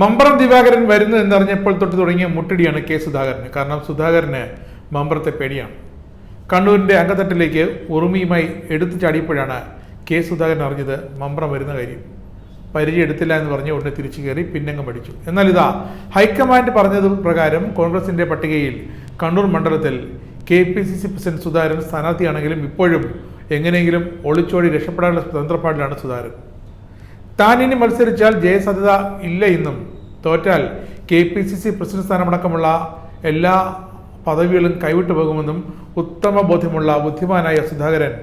മമ്പ്രം ദിവാകരൻ വരുന്നു എന്നറിഞ്ഞപ്പോൾ തൊട്ട് തുടങ്ങിയ മുട്ടടിയാണ് കെ സുധാകരന്. കാരണം സുധാകരന് മമ്പ്രത്തെ പേടിയാണ്. കണ്ണൂരിന്റെ അങ്കത്തട്ടിലേക്ക് ഉറുമിയുമായി എടുത്തു ചാടിയപ്പോഴാണ് കെ സുധാകരൻ അറിഞ്ഞത് മമ്പ്രം വരുന്ന കാര്യം. പരിചയം എടുത്തില്ല എന്ന് പറഞ്ഞ് ഉടനെ തിരിച്ചു കയറി പിന്നങ്ങ് പഠിച്ചു. എന്നാൽ ഇതാ ഹൈക്കമാൻഡ് പറഞ്ഞത് പ്രകാരം കോൺഗ്രസിന്റെ പട്ടികയിൽ കണ്ണൂർ മണ്ഡലത്തിൽ K P C C president Sudhakaran സ്ഥാനാർത്ഥിയാണെങ്കിലും ഇപ്പോഴും എങ്ങനെയെങ്കിലും ഒളിച്ചോടി രക്ഷപ്പെടാനുള്ള തന്ത്രപ്പാടിലാണ് സുധാകരൻ. താൻ ഇനി മത്സരിച്ചാൽ ജയസാധ്യത ഇല്ല എന്നും തോറ്റാൽ K P C C president സ്ഥാനമടക്കമുള്ള എല്ലാ പദവികളും കൈവിട്ടു പോകുമെന്നും ഉത്തമ ബോധ്യമുള്ള ബുദ്ധിമാനായ സുധാകരൻ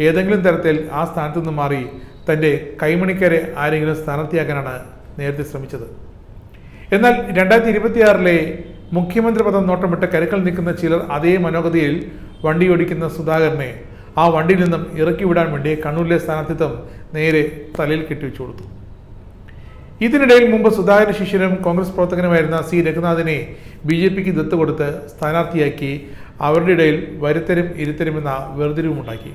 ഏതെങ്കിലും തരത്തിൽ ആ സ്ഥാനത്തു നിന്ന് മാറി തന്റെ കൈമണിക്കരെ ആരെങ്കിലും സ്ഥാനാർത്ഥിയാക്കാനാണ് നേരത്തെ ശ്രമിച്ചത്. എന്നാൽ രണ്ടായിരത്തി ഇരുപത്തിയാറിലെ മുഖ്യമന്ത്രി പദം നോട്ടമിട്ട് കരുക്കൾ നിൽക്കുന്ന ചിലർ അതേ മനോഗതിയിൽ വണ്ടിയോടിക്കുന്ന സുധാകരനെ ആ വണ്ടിയിൽ നിന്നും ഇറക്കി വിടാൻ വേണ്ടി കണ്ണൂരിലെ സ്ഥാനാർത്ഥിത്വം നേരെ തലയിൽ കെട്ടിവെച്ചു കൊടുത്തു. ഇതിനിടയിൽ മുമ്പ് സുധാകരൻ ശിഷ്യനും കോൺഗ്രസ് പ്രവർത്തകനുമായിരുന്ന സി. രഘുനാഥിനെ ബി ജെ പിക്ക് ദത്ത് കൊടുത്ത് സ്ഥാനാർത്ഥിയാക്കി അവരുടെ ഇടയിൽ വരുത്തരും ഇരുത്തരും എന്ന വേർതിരിവുമുണ്ടാക്കി.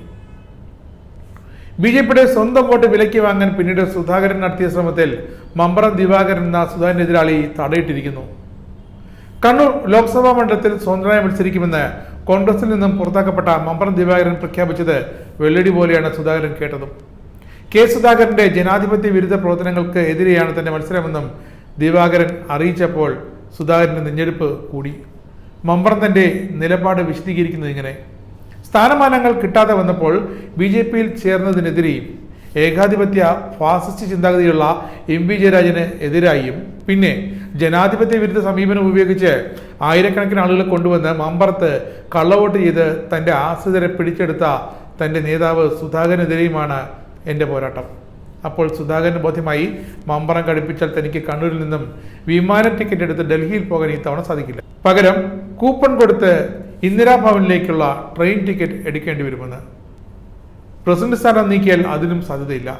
ബി ജെ പിയുടെ സ്വന്തം വോട്ട് വിലയ്ക്ക് വാങ്ങാൻ പിന്നീട് സുധാകരൻ നടത്തിയ ശ്രമത്തിൽ മമ്പറം ദിവാകരൻ എന്ന സുധാകരൻ എതിരാളി തടയിട്ടിരിക്കുന്നു. കണ്ണൂർ ലോക്സഭാ മണ്ഡലത്തിൽ സ്വതന്ത്രമായി മത്സരിക്കുമെന്ന് കോൺഗ്രസിൽ നിന്നും പുറത്താക്കപ്പെട്ട മമ്പറം ദിവാകരൻ പ്രഖ്യാപിച്ചത് വെള്ളടി പോലെയാണ് സുധാകരൻ കേട്ടതും. കെ സുധാകരന്റെ ജനാധിപത്യ വിരുദ്ധ പ്രവർത്തനങ്ങൾക്ക് എതിരെയാണ് തന്റെ മത്സരമെന്നും ദിവാകരൻ അറിയിച്ചപ്പോൾ സുധാകരന്റെ നെഞ്ഞെടുപ്പ് കൂടി. മമ്പറം തന്റെ നിലപാട് വിശദീകരിക്കുന്നത് ഇങ്ങനെ. സ്ഥാനമാനങ്ങൾ കിട്ടാതെ വന്നപ്പോൾ ബി ജെ പിയിൽ ചേർന്നതിനെതിരെയും ഏകാധിപത്യ ഫാസിസ്റ്റ് ചിന്താഗതിയുള്ള എം വി ജയരാജന് എതിരായും പിന്നെ ജനാധിപത്യ വിരുദ്ധ സമീപനം ഉപയോഗിച്ച് ആയിരക്കണക്കിന് ആളുകളെ കൊണ്ടുവന്ന് മമ്പറത്ത് കള്ളവോട്ട് ചെയ്ത് തന്റെ ആശ്രിതരെ പിടിച്ചെടുത്ത തന്റെ നേതാവ് സുധാകരനെതിരെയുമാണ് എന്റെ പോരാട്ടം. അപ്പോൾ സുധാകരന് ബോധ്യമായി മമ്പറം കടുപ്പിച്ചാൽ തനിക്ക് കണ്ണൂരിൽ നിന്നും വിമാന ടിക്കറ്റ് എടുത്ത് ഡൽഹിയിൽ പോകാൻ ഈ തവണ സാധിക്കില്ല. പകരം കൂപ്പൺ കൊടുത്ത് ഇന്ദിരാഭവനിലേക്കുള്ള ട്രെയിൻ ടിക്കറ്റ് എടുക്കേണ്ടി വരുമെന്ന് പ്രസിഡന്റ് സ്ഥാനം നീക്കിയാൽ അതിനും സാധ്യതയില്ല.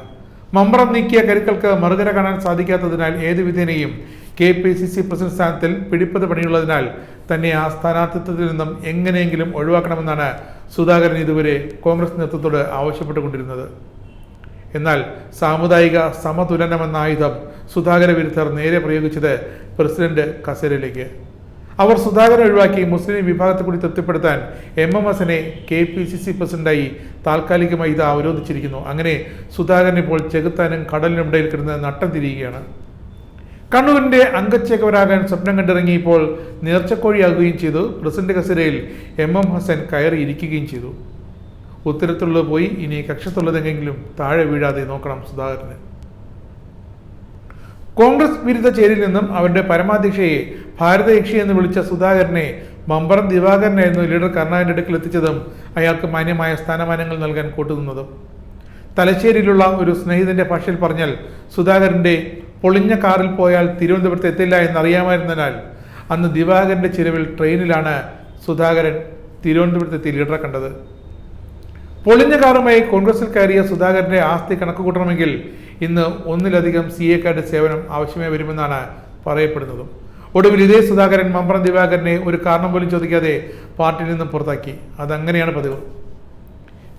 മമ്പറം നീക്കിയ കരുക്കൾക്ക് മറുകര കാണാൻ സാധിക്കാത്തതിനാൽ ഏത് വിധേനയും K P C C president സ്ഥാനത്തിൽ പിടിപ്പത് പണിയുള്ളതിനാൽ തന്നെ ആ സ്ഥാനാർത്ഥിത്വത്തിൽ നിന്നും എങ്ങനെയെങ്കിലും ഒഴിവാക്കണമെന്നാണ് സുധാകരൻ ഇതുവരെ കോൺഗ്രസ് നേതൃത്വത്തോട് ആവശ്യപ്പെട്ടുകൊണ്ടിരുന്നത്. എന്നാൽ സാമുദായിക സമതുലനമെന്ന ആയുധം സുധാകര വിരുദ്ധർ നേരെ പ്രയോഗിച്ചത് പ്രസിഡന്റ് കസേരയിലേക്ക്. അവർ സുധാകരൻ ഒഴിവാക്കി മുസ്ലിം വിഭാഗത്തെ കൂടി തൃപ്തിപ്പെടുത്താൻ എം എം എസിനെ കെ പി സി സി പ്രസിഡന്റായി താൽക്കാലികമായി ഇത് അവരോധിച്ചിരിക്കുന്നു. അങ്ങനെ സുധാകരൻ ഇപ്പോൾ ചെകുത്താനും കടലിനും ഇടയിൽ കിടന്ന് നട്ടം തിരിയുകയാണ്. കണ്ണൂരിന്റെ അംഗച്ചേക്കവരാകാൻ സ്വപ്നം കണ്ടിറങ്ങിയപ്പോൾ നേർച്ചക്കോഴിയാകുകയും ചെയ്തു. പ്രസിഡന്റ് കസേരയിൽ എം എം ഹസൻ കയറിയിരിക്കുകയും ചെയ്തു. ഉത്തരത്തുള്ളത് പോയി ഇനി കക്ഷത്തുള്ളതെങ്കിലും താഴെ വീഴാതെ നോക്കണം സുധാകരന്. കോൺഗ്രസ് വിരുദ്ധ ചേരിയിൽ നിന്നും അവരുടെ പരമാധ്യക്ഷയെ ഭാരതയക്ഷി എന്ന് വിളിച്ച സുധാകരനെ മമ്പറം ദിവാകരനായിരുന്നു ലീഡർ കർണാടിന്റെ അടുക്കൽ എത്തിച്ചതും അയാൾക്ക് മാന്യമായ സ്ഥാനമാനങ്ങൾ നൽകാൻ കൂട്ടുനിന്നതും. തലശ്ശേരിയിലുള്ള ഒരു സ്നേഹിതന്റെ ഭാഷയിൽ പറഞ്ഞാൽ സുധാകരന്റെ പൊളിഞ്ഞ കാറിൽ പോയാൽ തിരുവനന്തപുരത്ത് എത്തില്ല എന്നറിയാമായിരുന്നതിനാൽ അന്ന് ദിവാകരന്റെ ചിലവിൽ ട്രെയിനിലാണ് സുധാകരൻ തിരുവനന്തപുരത്തെത്തി ലീഡറെ കണ്ടത്. പൊളിഞ്ഞ കാറുമായി കോൺഗ്രസിൽ കയറിയ സുധാകരന്റെ ആസ്തി കണക്ക് കൂട്ടണമെങ്കിൽ ഇന്ന് ഒന്നിലധികം സി എക്കാരുടെ സേവനം ആവശ്യമായി വരുമെന്നാണ് പറയപ്പെടുന്നതും. ഒടുവിൽ ഇതേ സുധാകരൻ മമ്പ്രം ദിവാകരനെ ഒരു കാരണം പോലും ചോദിക്കാതെ പാർട്ടിയിൽ നിന്നും പുറത്താക്കി. അതങ്ങനെയാണ് പതിവ്.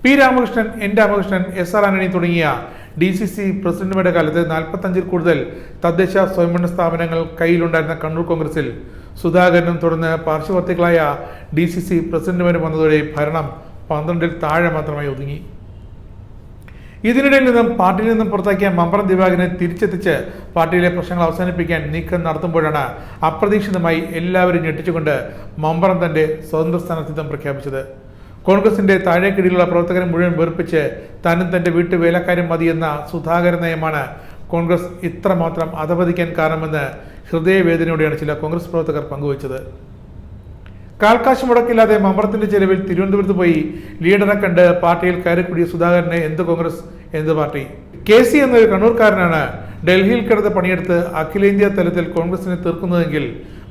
P Ramakrishnan N Ramakrishnan S R Antony തുടങ്ങിയ ഡി സി സി പ്രസിഡന്റുമാരുടെ കാലത്ത് നാൽപ്പത്തഞ്ചിൽ കൂടുതൽ തദ്ദേശ സ്വയംഭരണ സ്ഥാപനങ്ങൾ കയ്യിലുണ്ടായിരുന്ന കണ്ണൂർ കോൺഗ്രസിൽ സുധാകരനും തുടർന്ന് പാർശ്വവർത്തികളായ ഡി സി സി പ്രസിഡന്റുമാരും വന്നതോടെ ഭരണം പന്ത്രണ്ടിൽ താഴെ മാത്രമായി ഒതുങ്ങി. ഇതിനിടയിൽ നിന്നും പാർട്ടിയിൽ നിന്നും പുറത്താക്കിയ മമ്പറം ദിവാകരനെ തിരിച്ചെത്തിച്ച് പാർട്ടിയിലെ പ്രശ്നങ്ങൾ അവസാനിപ്പിക്കാൻ നീക്കം നടത്തുമ്പോഴാണ് അപ്രതീക്ഷിതമായി എല്ലാവരും ഞെട്ടിച്ചുകൊണ്ട് മമ്പറം തന്റെ സ്വതന്ത്ര സ്ഥാനാർത്ഥിത്വം പ്രഖ്യാപിച്ചത്. കോൺഗ്രസിന്റെ താഴേക്കിടയിലുള്ള പ്രവർത്തകരെ മുഴുവൻ വെറുപ്പിച്ച് താനും തന്റെ വീട്ടു വേലക്കാരും മതിയെന്ന സുധാകര നയമാണ് കോൺഗ്രസ് ഇത്രമാത്രം അധപതിക്കാൻ കാരണമെന്ന് ഹൃദയവേദനയോടെയാണ് ചില കോൺഗ്രസ് പ്രവർത്തകർ പങ്കുവച്ചത്. കാൽക്കാശ് മുടക്കില്ലാതെ മമ്പറത്തിന്റെ ചെലവിൽ തിരുവനന്തപുരത്ത് പോയി ലീഡറെ കണ്ട് പാർട്ടിയിൽ കയറിക്കൂടിയ സുധാകരനെ എന്ത് കോൺഗ്രസ് എന്ത് പാർട്ടി? കെ സി എന്നൊരു കണ്ണൂർക്കാരനാണ് ഡൽഹിയിൽ കിടന്ന് പണിയെടുത്ത് അഖിലേന്ത്യാ തലത്തിൽ കോൺഗ്രസിനെ തീർക്കുന്നതെങ്കിൽ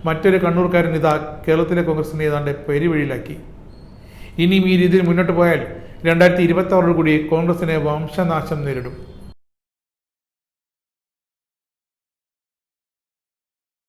മറ്റൊരു കണ്ണൂർക്കാരൻ ഇതാ കേരളത്തിലെ കോൺഗ്രസിനെ ഏതാണ്ട് പെരുവഴിയിലാക്കി. ഇനിയും ഈ രീതിയിൽ മുന്നോട്ട് പോയാൽ രണ്ടായിരത്തി ഇരുപത്തി കൂടി കോൺഗ്രസിനെ വംശനാശം നേരിടും.